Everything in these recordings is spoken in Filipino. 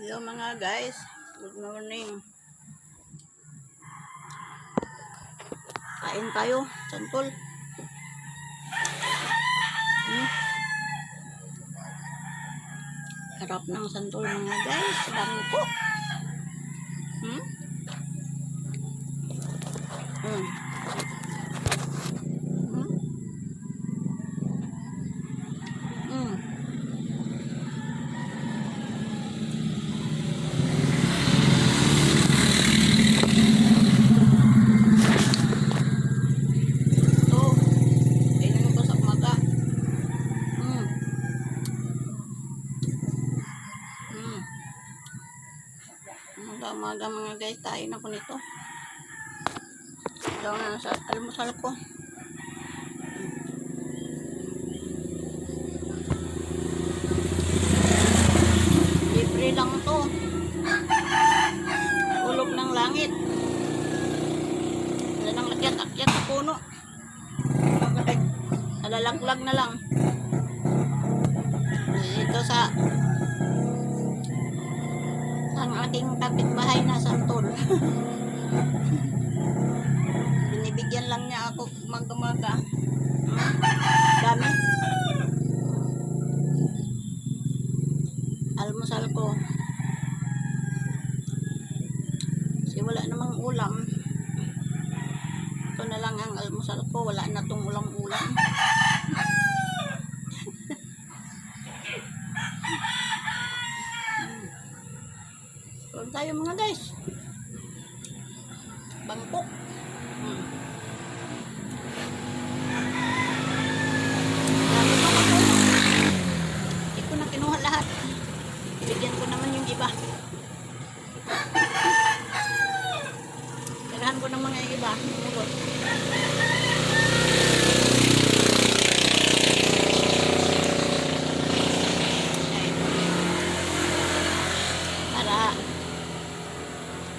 Hello mga guys. Good morning. Kain tayo. Santol. Hmm. Harap ng santol mga guys. Bangko. Hmm? Hmm. Hmm? Hmm. Ito. Kainan ko sa umaga. Hmm. Hmm. Umaga-umaga mga guys, tayo na po nito. Ito na sa almusal ko. Libre lang to. Ulog ng langit. Wala nang akyat-akyat sa puno. Nalalaglag na lang. Dito sa ang ating kapitbahay na santol. Binibigyan lang niya ako mag-umaga. Hmm, Dami. Almusal ko. Kasi wala namang ulam. Ito na lang ang almusal ko. Wala na tong ulam-ulam. Huwag tayo mga guys. Bangkok. Hmm. Dami. Hindi ko na kinuha lahat. Bigyan ko naman yung iba. Tirahan ko ng mga iba. Mulot. Para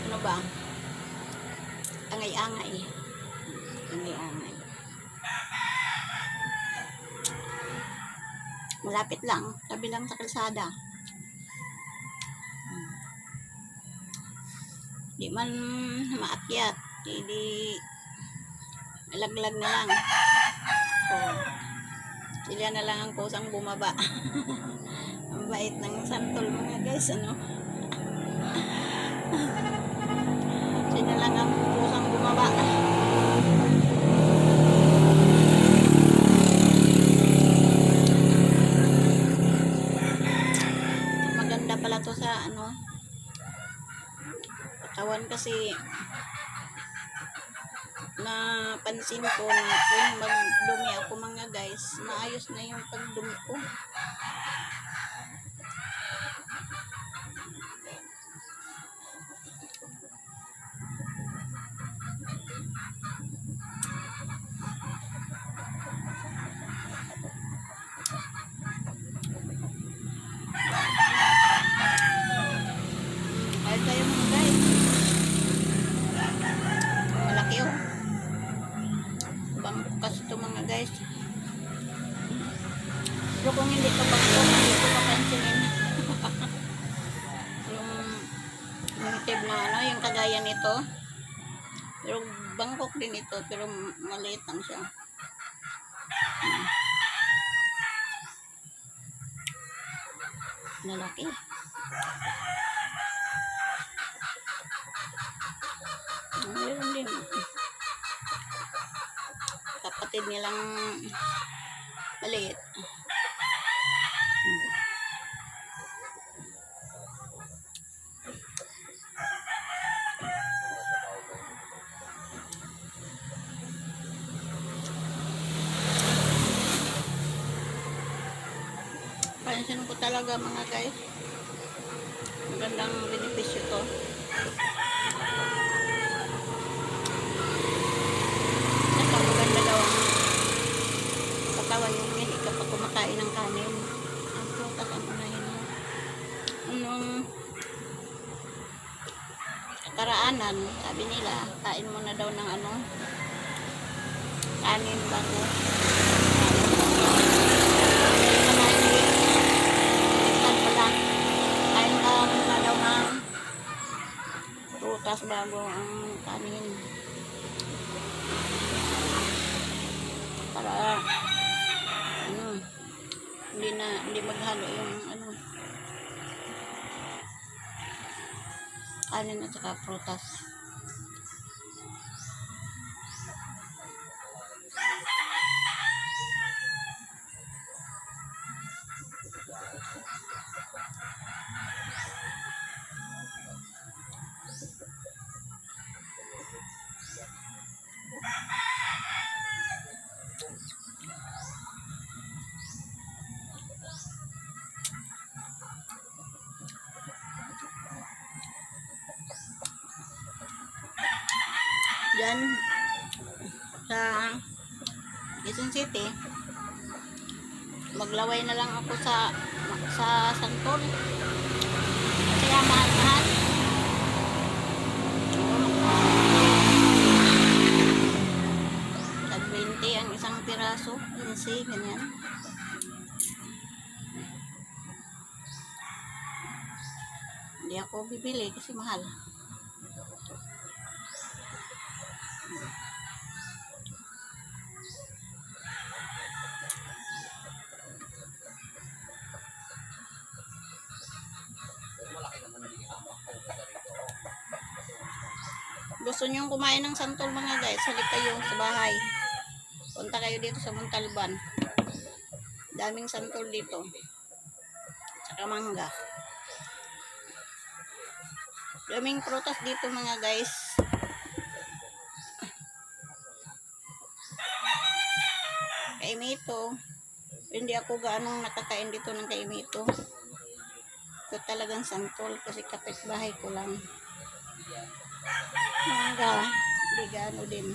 ano? Angay-angay. Angay-angay. Malapit lang, tabi lang sa kalsada. Hmm. Di man maakyat, hindi malaglag na lang. O, sila na lang ang kusang bumaba. ang bait ng santol mga guys, ano? Sila lang ang kusang bumaba. Maganda pala to ano katawan kasi napansin ko na kung magdumi ako mga guys, maayos na yung pagdumi ko. Pero kung hindi ka bangkok, hindi ko mapansinin. yung native na ano, yung kagaya nito. Pero bangkok din ito, pero maliit lang siya. Hmm. Lalaki. Meron din. Kapatid nilang maliit. Pansin ko talaga mga guys. Magandang benepisyo to. Saka maganda daw ang katawan yung hindi ka pa kumakain ng kanin. Ang prutas ang unahin mo. Anong karaanan, sabi nila, kain mo na daw ng ano, kanin bago. Kain pala. Kain ka muna daw prutas bago ang kanin. Para ano, hindi na hindi maghalo yung ano kanin at saka prutas. Diyan sa Quezon City. Maglaway na lang ako sa sa Santol kaya mahal-mahal. Tag 20 ang isang piraso. 15 ganyan. Hindi ako bibili kasi mahal gusto nyo kumain ng santol mga guys, halik kayo sa bahay. Punta kayo dito sa Montalban. Daming santol dito. Tsaka mangga. Daming prutas dito mga guys. Kaimito. Hindi ako gaanong nakakain dito ng kaimito. Ito talagang santol kasi kapitbahay ko lang. Mangga, hindi gaano din.